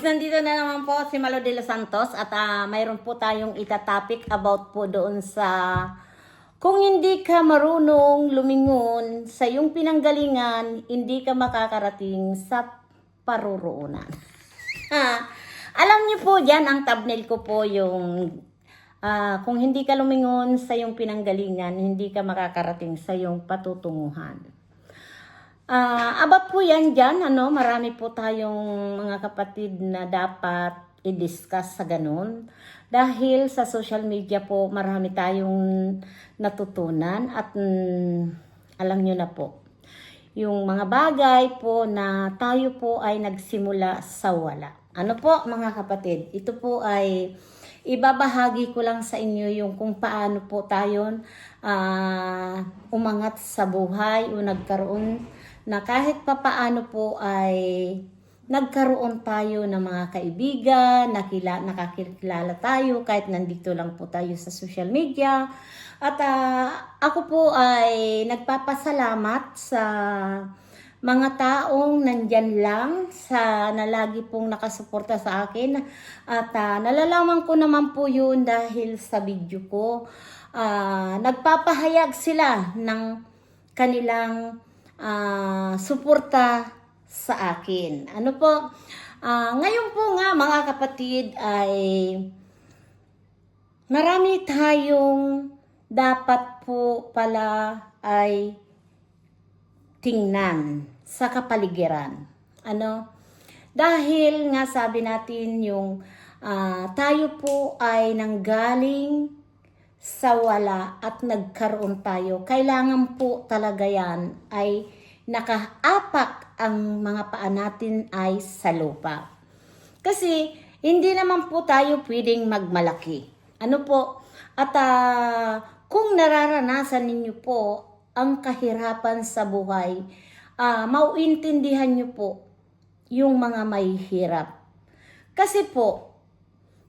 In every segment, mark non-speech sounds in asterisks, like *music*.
nandito na naman po si Malo de los Santos at ah, mayroon po tayong itatopic about po doon sa kung hindi ka marunong lumingon sa iyong pinanggalingan, hindi ka makakarating sa paruroonan. *laughs* Alam niyo po dyan, ang thumbnail ko po yung ah, kung hindi ka lumingon sa iyong pinanggalingan, hindi ka makakarating sa iyong patutunguhan. Ah, about po yan dyan, ano, marami po tayong mga kapatid na dapat i-discuss sa ganun. Dahil sa social media po, marami tayong natutunan at mm, alam nyo na po, yung mga bagay po na tayo po ay nagsimula sa wala. Ano po mga kapatid, ito po ay ibabahagi ko lang sa inyo yung kung paano po tayo ah, umangat sa buhay o nagkaroon na kahit papaano po ay nagkaroon tayo ng mga kaibigan, nakila, nakakilala tayo kahit nandito lang po tayo sa social media. At ah, ako po ay nagpapasalamat sa mga taong nandyan lang sa na lagi pong nakasuporta sa akin. At ah, nalalaman ko naman po yun dahil sa video ko. Ah, nagpapahayag sila ng kanilang ah, suporta sa akin. Ano po? Ah, ngayon po nga mga kapatid ay marami tayong dapat po pala ay tingnan sa kapaligiran. Ano? Dahil nga sabi natin yung ah, tayo po ay nanggaling sa wala at nagkaroon tayo. Kailangan po talaga yan ay nakaapak ang mga paa natin ay sa lupa. Kasi hindi naman po tayo pwedeng magmalaki. Ano po? At ah, kung nararanasan ninyo po ang kahirapan sa buhay, ah, mauintindihan nyo po yung mga may hirap. Kasi po,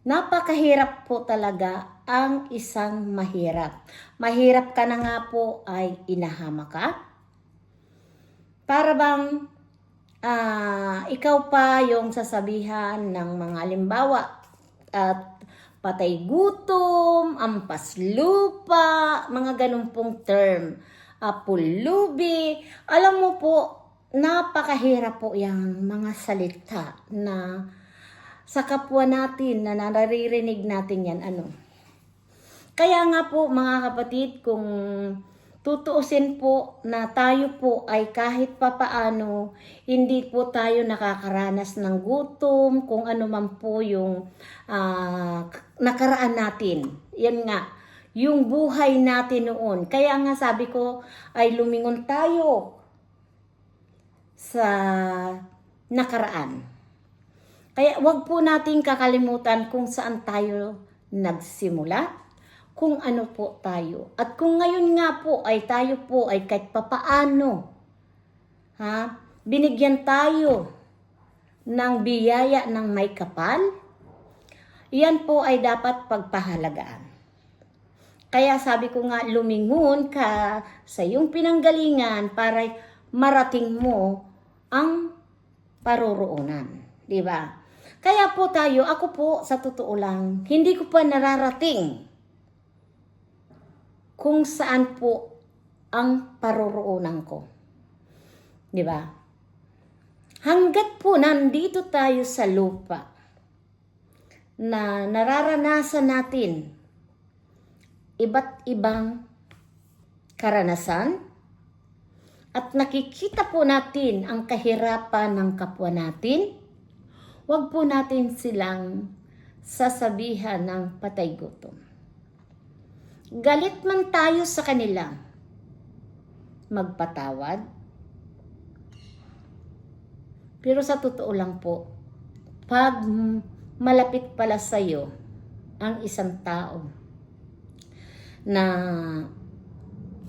napakahirap po talaga ang isang mahirap. Mahirap ka na nga po ay inahama ka. Para bang ah, ikaw pa yung sasabihan ng mga halimbawa at patay gutom, ampas lupa, mga ganun pong term. Apulubi. Alam mo po, napakahirap po yung mga salita na sa kapwa natin na naririnig natin yan. Ano? Kaya nga po mga kapatid, kung tutuusin po na tayo po ay kahit papaano, hindi po tayo nakakaranas ng gutom, kung ano man po yung ah, nakaraan natin. Yan nga, yung buhay natin noon. Kaya nga sabi ko, ay lumingon tayo sa nakaraan. Kaya wag po nating kakalimutan kung saan tayo nagsimula, kung ano po tayo. At kung ngayon nga po ay tayo po ay kahit papaano, ha, binigyan tayo ng biyaya ng may kapal, iyan po ay dapat pagpahalagaan. Kaya sabi ko nga, lumingon ka sa iyong pinanggalingan para marating mo ang paruroonan. Di ba? Kaya po tayo, ako po, sa totoo lang, hindi ko pa nararating kung saan po ang paruroonan ko. Di ba? Hanggat po nandito tayo sa lupa na nararanasan natin iba't ibang karanasan at nakikita po natin ang kahirapan ng kapwa natin, huwag po natin silang sasabihan ng patay gutom. Galit man tayo sa kanila, magpatawad. Pero sa totoo lang po, pag malapit pala sa'yo ang isang tao na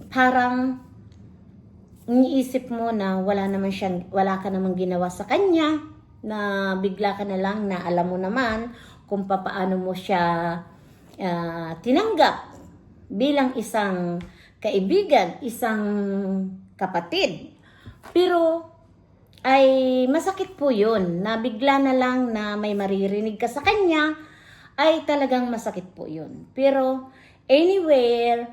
parang iniisip mo na wala naman siyang, wala ka namang ginawa sa kanya, na bigla ka na lang na alam mo naman kung papaano mo siya ah, tinanggap bilang isang kaibigan, isang kapatid. Pero ay masakit po yun. Na bigla na lang na may maririnig ka sa kanya, ay talagang masakit po yun. Pero anywhere,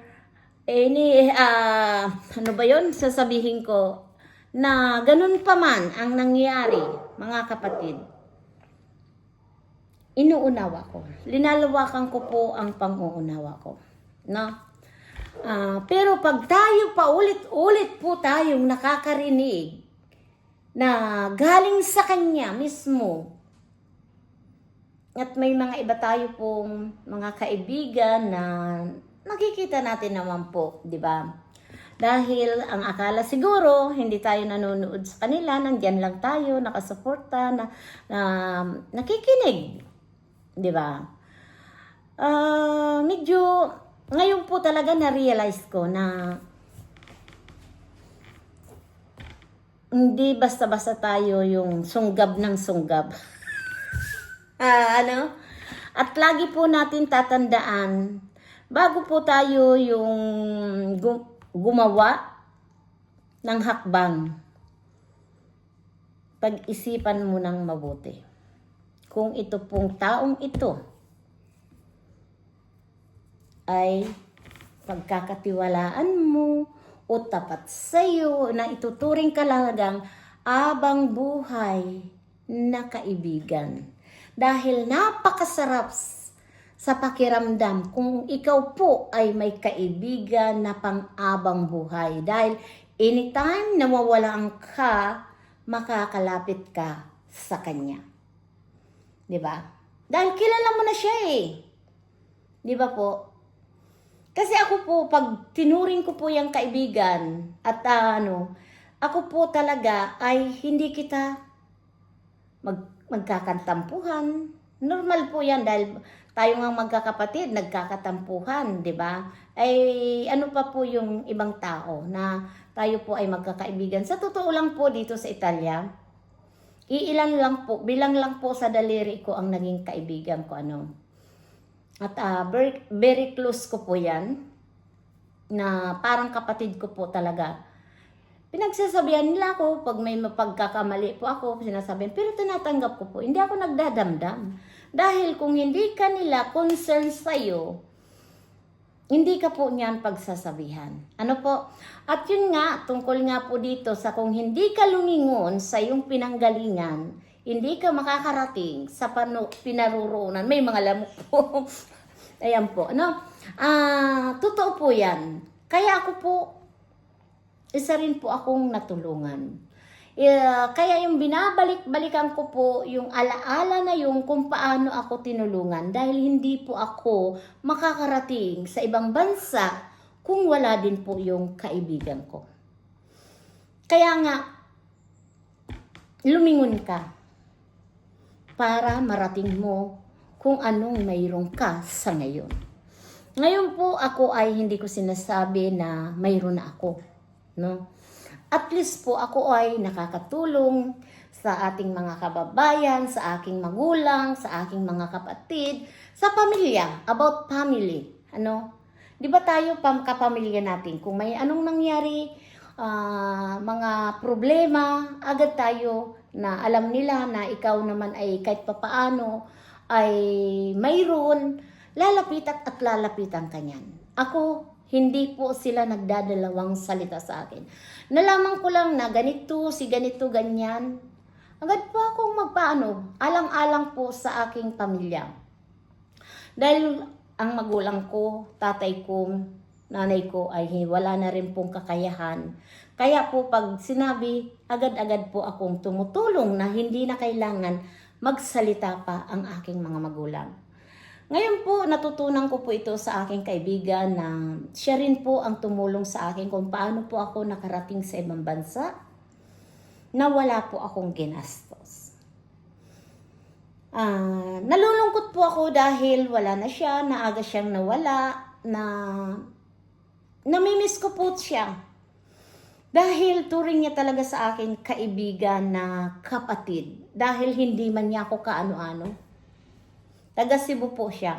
any, ah, ano ba yun, sasabihin ko, na ganun pa man ang nangyari, mga kapatid, inuunawa ko. Linalawakan ko po ang pang-uunawa ko. No? Ah, pero pag tayo pa ulit-ulit po tayong nakakarinig na galing sa kanya mismo, at may mga iba tayo pong mga kaibigan na nakikita natin naman po, di ba? Dahil ang akala siguro, hindi tayo nanonood sa kanila, nandyan lang tayo, nakasuporta, na, na nakikinig. Di ba? Ah, medyo, ngayon po talaga na-realize ko na hindi basta-basta tayo yung sunggab ng sunggab. *laughs* Ah, ano? At lagi po natin tatandaan, bago po tayo yung gu- gumawa ng hakbang, pag-isipan mo ng mabuti. Kung ito pong taong ito ay pagkakatiwalaan mo o tapat sa iyo na ituturing ka lang abang buhay na kaibigan. Dahil napakasarap sa pakiramdam kung ikaw po ay may kaibigan na pang-abang buhay. Dahil anytime na mawalaan ka, makakalapit ka sa kanya. 'Di ba? Dahil kilala mo na siya eh. 'Di ba po? Kasi ako po, pag tinuring ko po yung kaibigan at ah, ano, ako po talaga ay hindi kita mag, magkakantampuhan. Normal po yan dahil tayo nga magkakapatid, nagkakatampuhan, di ba? Ay ano pa po yung ibang tao na tayo po ay magkakaibigan. Sa totoo lang po dito sa Italia, iilan lang po, bilang lang po sa daliri ko ang naging kaibigan ko ano. At ah, very, very close ko po yan. Na parang kapatid ko po talaga. Pinagsasabihan nila ako pag may mapagkakamali po ako, sinasabihan. Pero tinatanggap ko po, hindi ako nagdadamdam. Dahil kung hindi ka nila concerned sa'yo, hindi ka po niyan pagsasabihan. Ano po? At yun nga, tungkol nga po dito sa kung hindi ka lumingon sa iyong pinanggalingan, hindi ka makakarating sa pano, pinaruroonan. May mga lamok po. *laughs* Ayan po. Ano? Ah, totoo po yan. Kaya ako po, isa rin po akong natulungan. Eh, kaya yung binabalik-balikan ko po yung alaala na yung kung paano ako tinulungan dahil hindi po ako makakarating sa ibang bansa kung wala din po yung kaibigan ko. Kaya nga, lumingon ka para marating mo kung anong mayroon ka sa ngayon. Ngayon po ako ay hindi ko sinasabi na mayroon na ako. No? At least po ako ay nakakatulong sa ating mga kababayan, sa aking magulang, sa aking mga kapatid, sa pamilya, about family. Ano? 'Di ba tayo pam kapamilya natin kung may anong nangyari, ah, mga problema, agad tayo na alam nila na ikaw naman ay kahit papaano ay mayroon, lalapitan at lalapitan kanyan. Ako, hindi po sila nagdadalawang salita sa akin. Nalaman ko lang na ganito, si ganito, ganyan. Agad po akong magpaano, alang-alang po sa aking pamilya. Dahil ang magulang ko, tatay ko, nanay ko ay wala na rin pong kakayahan. Kaya po pag sinabi, agad-agad po akong tumutulong na hindi na kailangan magsalita pa ang aking mga magulang. Ngayon po, natutunan ko po ito sa aking kaibigan na siya rin po ang tumulong sa akin kung paano po ako nakarating sa ibang bansa na wala po akong ginastos. Ah, nalulungkot po ako dahil wala na siya, naaga siyang nawala, na namimiss ko po siya. Dahil turing niya talaga sa akin kaibigan na kapatid. Dahil hindi man niya ako kaano-ano. Taga Cebu po siya.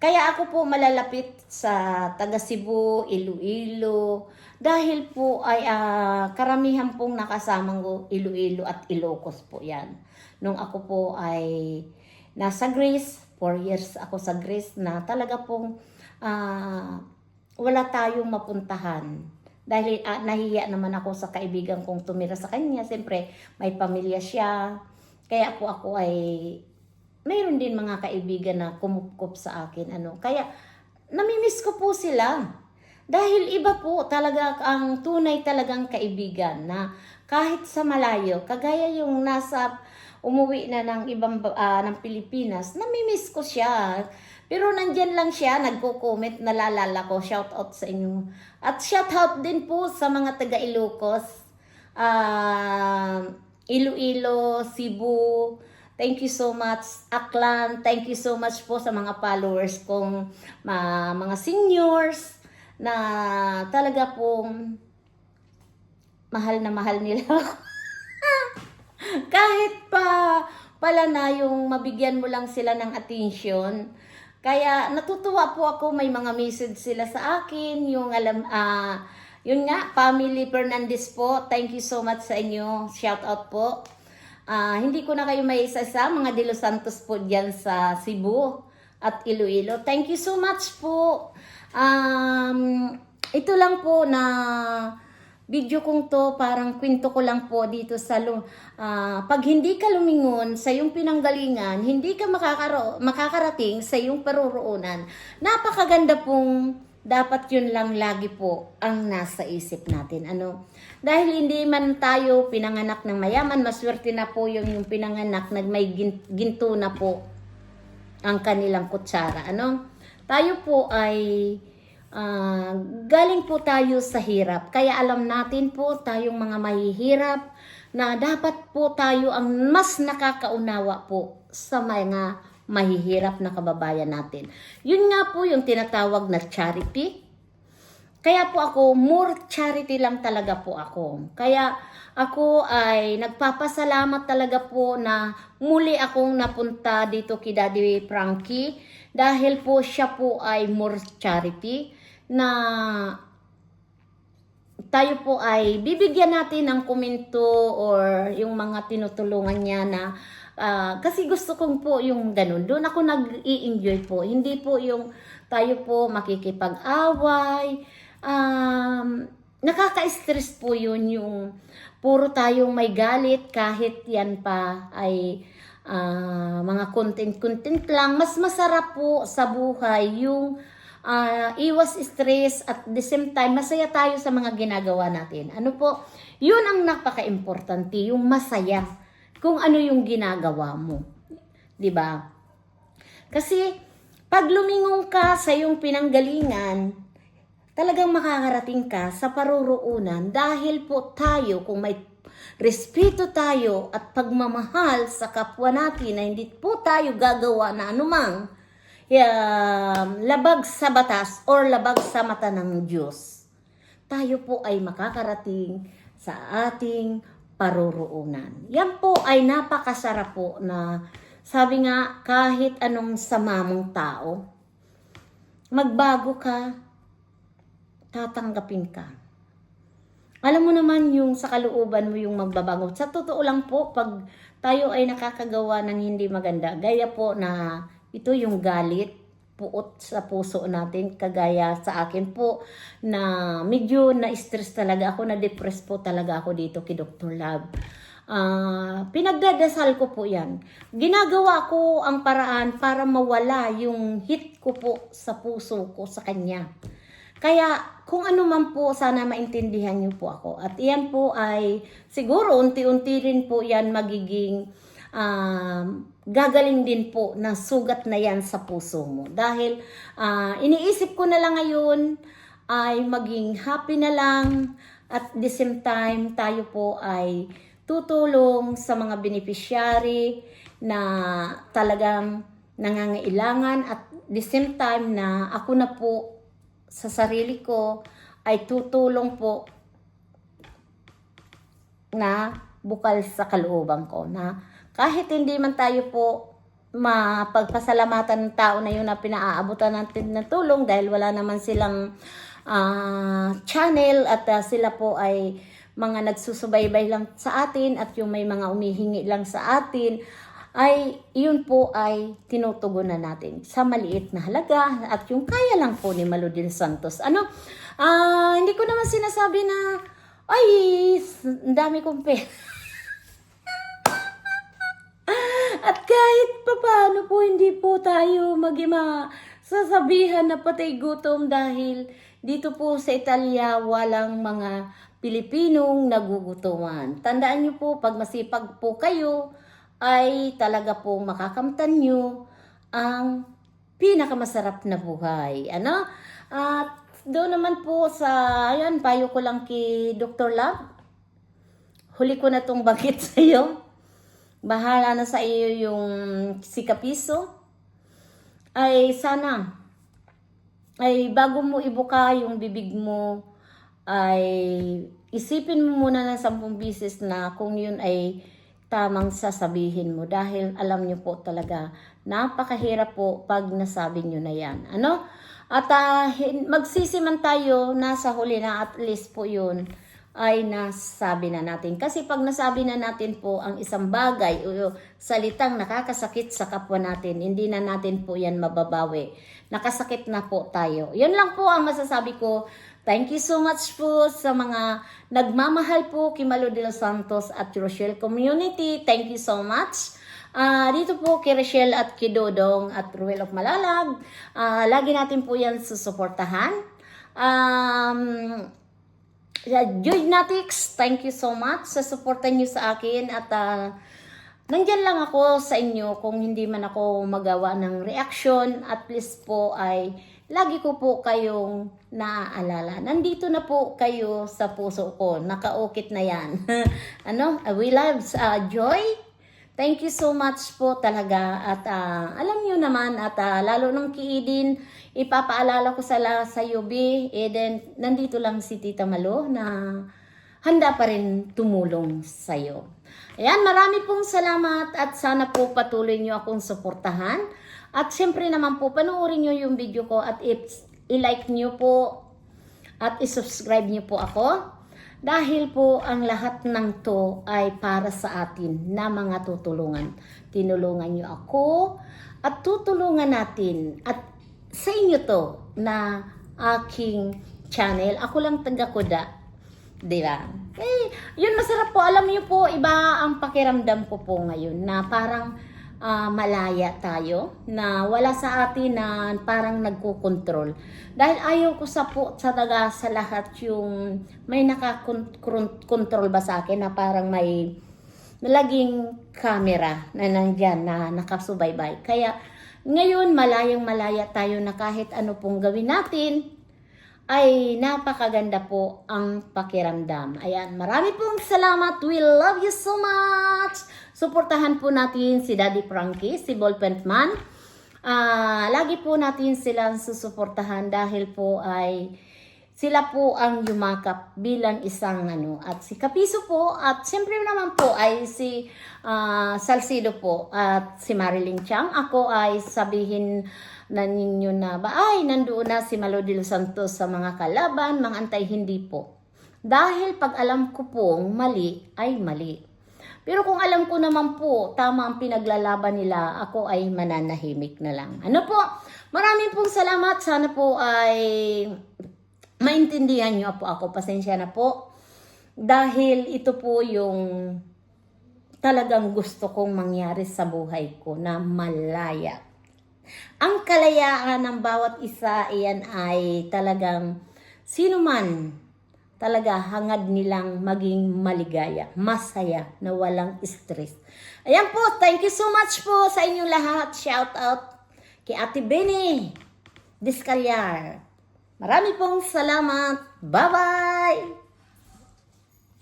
Kaya ako po malalapit sa taga Cebu, Iloilo, dahil po ay ah, karamihan pong nakasamang ko Iloilo at Ilocos po yan. Nung ako po ay nasa Greece, 4 years ako sa Greece na talaga pong ah, wala tayong mapuntahan. Dahil ah, nahihiya naman ako sa kaibigan kong tumira sa kanya. Siyempre, may pamilya siya. Kaya po ako ay mayroon din mga kaibigan na kumupkup sa akin. Ano. Kaya, namimiss ko po sila. Dahil iba po talaga ang tunay talagang kaibigan na kahit sa malayo, kagaya yung nasa umuwi na ng ibang ba- ah, ng Pilipinas, namimiss ko siya. Pero nandyan lang siya, nagko-comment, nalalala ko, shout out sa inyo. At shout out din po sa mga taga Ilocos, ah, Iloilo, Cebu, Thank you so much, Aklan. Thank you so much po sa mga followers kong ma- mga seniors na talaga pong mahal na mahal nila *laughs* ako. Kahit pa pala na yung mabigyan mo lang sila ng attention. Kaya natutuwa po ako may mga message sila sa akin, yung alam ah yun nga, Family Fernandez po. Thank you so much sa inyo. Shout out po. Ah, hindi ko na kayo may isa sa mga De Los Santos po diyan sa Cebu at Iloilo. Thank you so much po. Um, ito lang po na video kong to, parang kwento ko lang po dito sa ah, pag hindi ka lumingon sa iyong pinanggalingan, hindi ka makakaro- makakarating sa iyong paruroonan. Napakaganda pong dapat yun lang lagi po ang nasa isip natin. Ano? Dahil hindi man tayo pinanganak ng mayaman, maswerte na po yung, yung pinanganak na may gin- ginto na po ang kanilang kutsara. Ano? Tayo po ay ah, galing po tayo sa hirap. Kaya alam natin po tayong mga mahihirap na dapat po tayo ang mas nakakaunawa po sa mga mahihirap na kababayan natin. Yun nga po yung tinatawag na charity. Kaya po ako, more charity lang talaga po ako. Kaya ako ay nagpapasalamat talaga po na muli akong napunta dito kay Daddy Frankie dahil po siya po ay more charity na tayo po ay bibigyan natin ng komento or yung mga tinutulungan niya na ah, kasi gusto kong po yung ganun. Doon ako nag-i-enjoy po. Hindi po yung tayo po makikipag-away. Um, nakaka-stress po yun yung puro tayong may galit kahit yan pa ay ah, mga content-content lang. Mas masarap po sa buhay yung ah, iwas stress at the same time masaya tayo sa mga ginagawa natin. Ano po? Yun ang napaka-importante, yung masaya kung ano yung ginagawa mo. 'Di ba? Kasi pag lumingon ka sa iyong pinanggalingan, talagang makakarating ka sa paruroonan dahil po tayo kung may respeto tayo at pagmamahal sa kapwa natin na hindi po tayo gagawa na anumang um, labag sa batas or labag sa mata ng Diyos, tayo po ay makakarating sa ating paruroonan. Yan po ay napakasarap po na sabi nga kahit anong sama mong tao, magbago ka, tatanggapin ka. Alam mo naman yung sa kalooban mo yung magbabago. Sa totoo lang po, pag tayo ay nakakagawa ng hindi maganda, gaya po na ito yung galit, puot sa puso natin, kagaya sa akin po, na medyo na-stress talaga ako, na-depress po talaga ako dito kay Dr. Love. Ah, pinagdadasal ko po yan. Ginagawa ko ang paraan para mawala yung hit ko po sa puso ko sa kanya. Kaya kung ano man po, sana maintindihan niyo po ako. At iyan po ay siguro unti-unti rin po yan magiging um, gagaling din po na sugat na yan sa puso mo. Dahil ah, iniisip ko na lang ngayon ay maging happy na lang at the same time tayo po ay tutulong sa mga beneficiary na talagang nangangailangan at the same time na ako na po sa sarili ko ay tutulong po na bukal sa kalooban ko na kahit hindi man tayo po mapagpasalamatan ng tao na yun na pinaaabutan natin ng tulong dahil wala naman silang ah, channel at ah, sila po ay mga nagsusubaybay lang sa atin at yung may mga umihingi lang sa atin ay yun po ay tinutugunan natin sa maliit na halaga at yung kaya lang po ni Maludil Santos. Ano, ah, hindi ko naman sinasabi na ay, dami kong pera. *laughs* papaano po hindi po tayo magima sasabihan na patay gutom dahil dito po sa Italia walang mga Pilipinong nagugutuman. Tandaan niyo po, pag masipag po kayo, ay talaga po makakamtan niyo ang pinakamasarap na buhay. Ano? At doon naman po sa, ayan, payo ko lang kay Dr. Love. Huli ko na tong bakit *laughs* sa iyo. Bahala na sa iyo yung sikapiso. Ay sana, ay bago mo ibuka yung bibig mo, ay isipin mo muna ng sampung bisis na kung yun ay tamang sasabihin mo dahil alam niyo po talaga napakahirap po pag nasabi niyo na yan. Ano? At ah, hin- magsisiman tayo nasa huli na at least po yun ay nasabi na natin. Kasi pag nasabi na natin po ang isang bagay o salitang nakakasakit sa kapwa natin, hindi na natin po yan mababawi. Nakasakit na po tayo. Yun lang po ang masasabi ko. Thank you so much po sa mga nagmamahal po kay Malo de los Santos at Rochelle Community. Thank you so much. Ah, dito po kay Rochelle at kay at Ruel of Malalag. Ah, lagi natin po yan susuportahan. Um, Yeah, Joy Natix, thank you so much sa suporta niyo sa akin at ah, nandyan lang ako sa inyo kung hindi man ako magawa ng reaction at least po ay lagi ko po kayong naaalala. Nandito na po kayo sa puso ko. Nakaukit na yan. *laughs* ano? Uh, We love uh, Joy. Thank you so much po talaga at ah, alam niyo naman at ah, lalo nung kiidin ipapaalala ko sa sa UB Eden nandito lang si Tita Malo na handa pa rin tumulong sa iyo. Ayan, marami pong salamat at sana po patuloy niyo akong suportahan. At siyempre naman po, panoorin niyo yung video ko at i-like niyo po at i-subscribe niyo po ako. Dahil po ang lahat ng to ay para sa atin na mga tutulungan. Tinulungan niyo ako at tutulungan natin at sa inyo to na aking channel. Ako lang taga-kuda. Di ba? Eh, yun masarap po. Alam niyo po, iba ang pakiramdam ko po ngayon na parang ah, malaya tayo na wala sa atin na parang nagkukontrol. Dahil ayaw ko sa po sa taga sa lahat yung may nakakontrol ba sa akin na parang may nalaging camera na nandyan na nakasubaybay. Kaya ngayon malayang malaya tayo na kahit ano pong gawin natin, ay napakaganda po ang pakiramdam. Ayan, marami pong salamat. We love you so much. Suportahan po natin si Daddy Frankie, si Ballpen Man. Ah, lagi po natin silang susuportahan dahil po ay sila po ang yumakap bilang isang ano. At si Kapiso po at siyempre naman po ay si ah, Salcido po at si Marilyn Chang. Ako ay sabihin na ninyo na ba ay nandoon na si Malo de los Santos sa mga kalaban mga antay. Hindi po. Dahil pag alam ko pong mali ay mali pero kung alam ko naman po, tama ang pinaglalaban nila, ako ay mananahimik na lang. Ano po? Maraming pong salamat. Sana po ay maintindihan niyo po ako. Pasensya na po. Dahil ito po yung talagang gusto kong mangyari sa buhay ko na malaya. Ang kalayaan ng bawat isa, iyan ay talagang sino man talaga hangad nilang maging maligaya, masaya, na walang stress. Ayan po, thank you so much po sa inyong lahat. Shout out kay Ate Benny Discalyar. Marami pong salamat. Bye-bye!